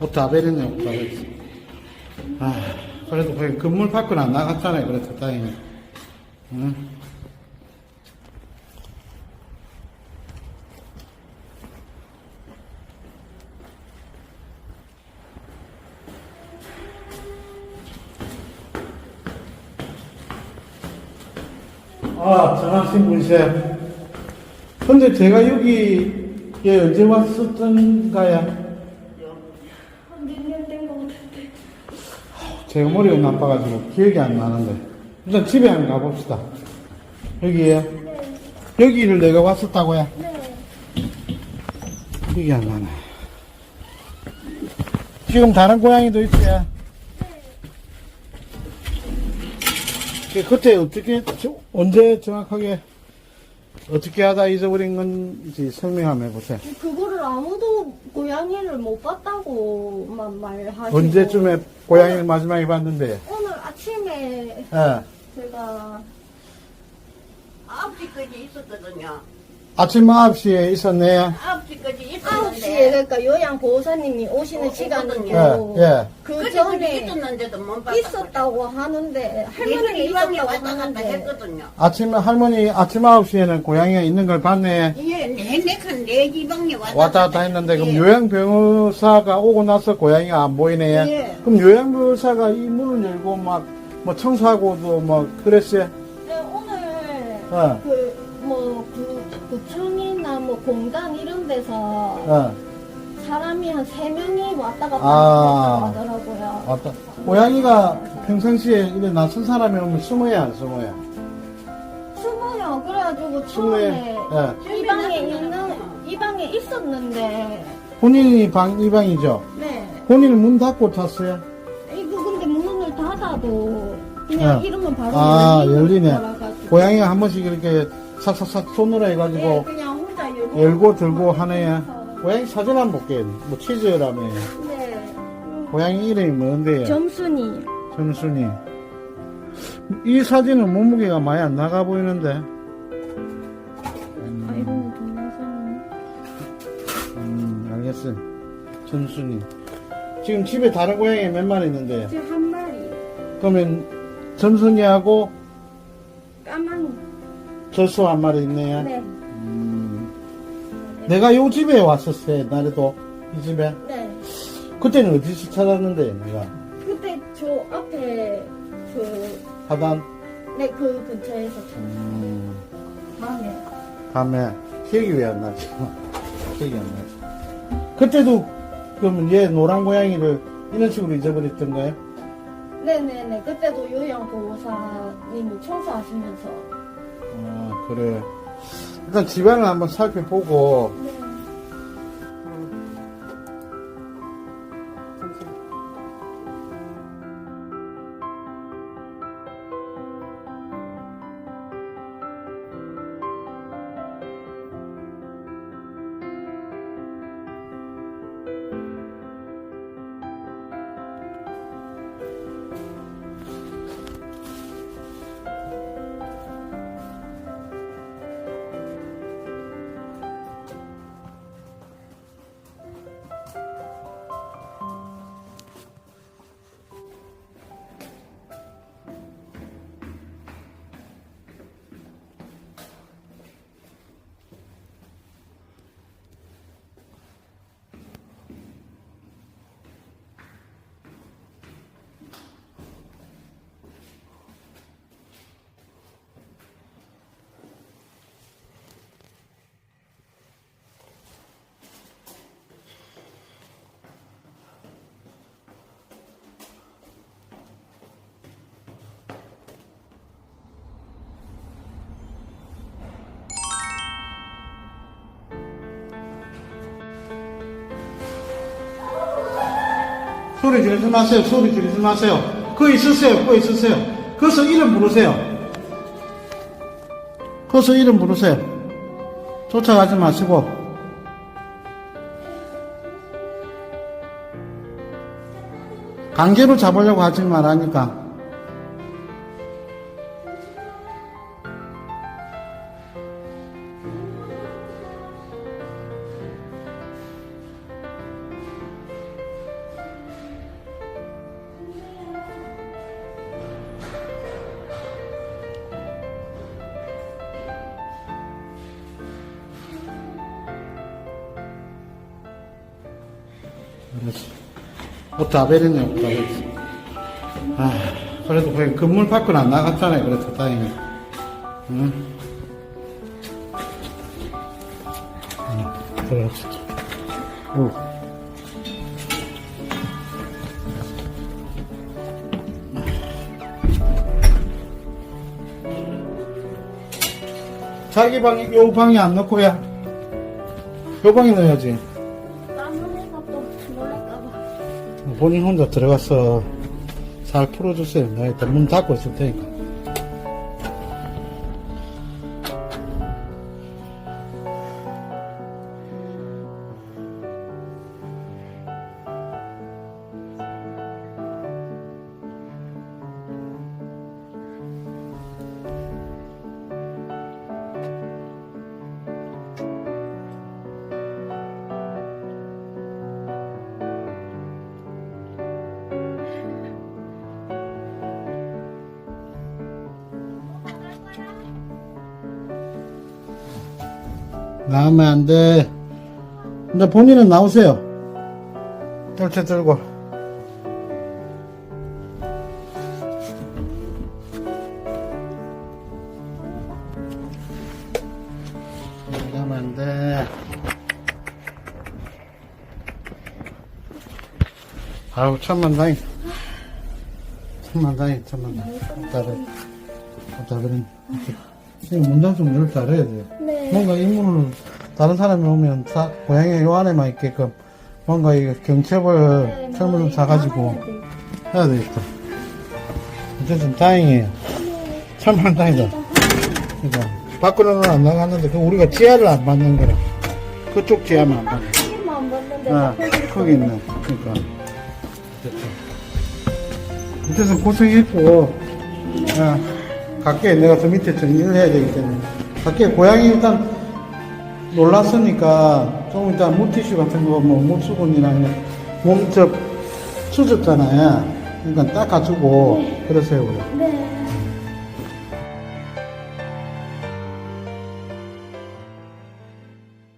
옷다 버렸네, 옷다 버렸어. 아, 그래도 거기 건물 밖은 안 나갔잖아요. 그래서 다행히. 응? 아, 전학생 분세. 근데 제가 여기에 언제 왔었던가야? 몇년 된 것 같은데. 제가 머리가 나빠가지고 기억이 안 나는데. 일단 집에 한번 가봅시다. 여기에요? 여기를 내가 왔었다고요? 네. 기억이 안 나네. 지금 다른 고양이도 있어요? 그 그때 어떻게, 저- 언제 정확하게 어떻게 하다 잊어버린 건지 설명 한번 해보세요. 그거를 아무도 고양이를 못 봤다고만 말하시고. 언제쯤에 고양이를 마지막에 봤는데, 오늘 아침에 예. 제가 9시까지 있었거든요. 아침 9시에 있었네요. 9시까지 9시에 있었는데. 그러니까 요양보호사님이 오시는 어, 시간이고 예, 예. 그 그전에 전에 있었는데도 못 봤어. 있었다고 하는데 할머니는 할머니 이방에 있었다고 왔다 갔다 하는데 했거든요. 아침, 할머니 아침 9시에는 고양이가 있는 걸 봤네. 예, 내내칸 내 지방에 왔다, 왔다 갔다 했는데, 그럼 예. 요양병의사가 오고 나서 고양이가 안 보이네. 예. 그럼 요양병의사가 이 문을 열고 막, 뭐 청소하고도 뭐, 그랬어요. 네, 오늘 어. 그 뭐 구청이나 뭐 공장 이런 데서 어. 사람이 한 세 명이 왔다 갔다 아. 하더라고요. 왔다. 고양이가 평상시에 이래 낯선 사람이 오면 숨어야 안 숨어야? 숨어요. 그래가지고 숨어야. 처음에 예. 이 방에 있는 이 방에 있었는데 본인이 방, 이 방이죠? 네 본인은 문 닫고 탔어요? 이거 근데 문을 닫아도 그냥 예. 이러면 바로 아, 열리네. 고양이가 한 번씩 이렇게 삭삭삭 손으로 네, 해가지고 그냥 혼자 열고 들고 하네. 고양이 사진 한번 볼게. 뭐 치즈라며. 네 고양이 이름이 뭔데요? 점순이 점순이. 이 사진은 몸무게가 많이 안 나가 보이는데. 아 음, 이거는 동영상이 음, 알겠어요. 점순이. 지금 집에 다른 고양이 몇 마리 있는데. 지금 한 마리 그러면 점순이하고 까만 젖소 한 마리 있네요. 네 음, 내가 요 집에 왔었어요. 옛날에도 이 집에. 네. 그때는 어디서 찾았는데 내가 그때 저 앞에 그, 하단 네, 그 근처에서 찾 음, 밤에. 밤에 기억이 왜 안 나지? 기억이 안 나지. 그때도 그러면 얘 노란 고양이를 이런 식으로 잊어버렸던 거예요? 네네네. 그때도 요양 보호사님이 청소하시면서. 아 그래. 일단 집안을 한번 살펴보고 소리 지르지 마세요. 소리 지르지 마세요. 그거 있으세요. 그거 있으세요. 거기서 이름 부르세요. 거기서 이름 부르세요. 쫓아가지 마시고. 강제로 잡으려고 하지 말라니까. 옷 다 베렸네, 옷 다 베렸어. 아, 그래도 거기 건물 밖으로 안 나갔잖아요. 그래서 다행히. 응? 응. 오. 자기 방에, 요 방에 안 넣고, 야. 요 방에 넣어야지. 본인 혼자 들어가서 잘 풀어주세요. 내가 일단 문 닫고 있을 테니까. 나오면 안 돼. 근데 본인은 나오세요. 뜰채 들고. 나가면 안 돼. 아우, 천만 다행. 천만 다행, 천만 다행. 따로, 지금 문장 좀열 잘해야 돼요. 네. 뭔가 인물을 다른 사람이 오면 사, 고양이가 요 안에만 있게끔 뭔가 이 경첩을 철물 좀 사가지고 해야 되겠다. 어쨌든 다행이에요. 참만 다행이다. 그러니까 밖으로는 안 나갔는데 그 우리가 지하를 안 받는 거라. 그쪽 지하만 안 받는. 아, 거기 있네. 그러니까. 어쨌든. 어쨌든 고생했고, 아, 밖에 내가 저 밑에 정리를 해야 되기 때문에. 밖에 고양이 일단 놀랐으니까 좀 이따 물티슈 같은 거, 뭐, 물수건이랑 몸, 저, 수줍잖아요. 그러니까 닦아주고, 그러세요, 그래. 네.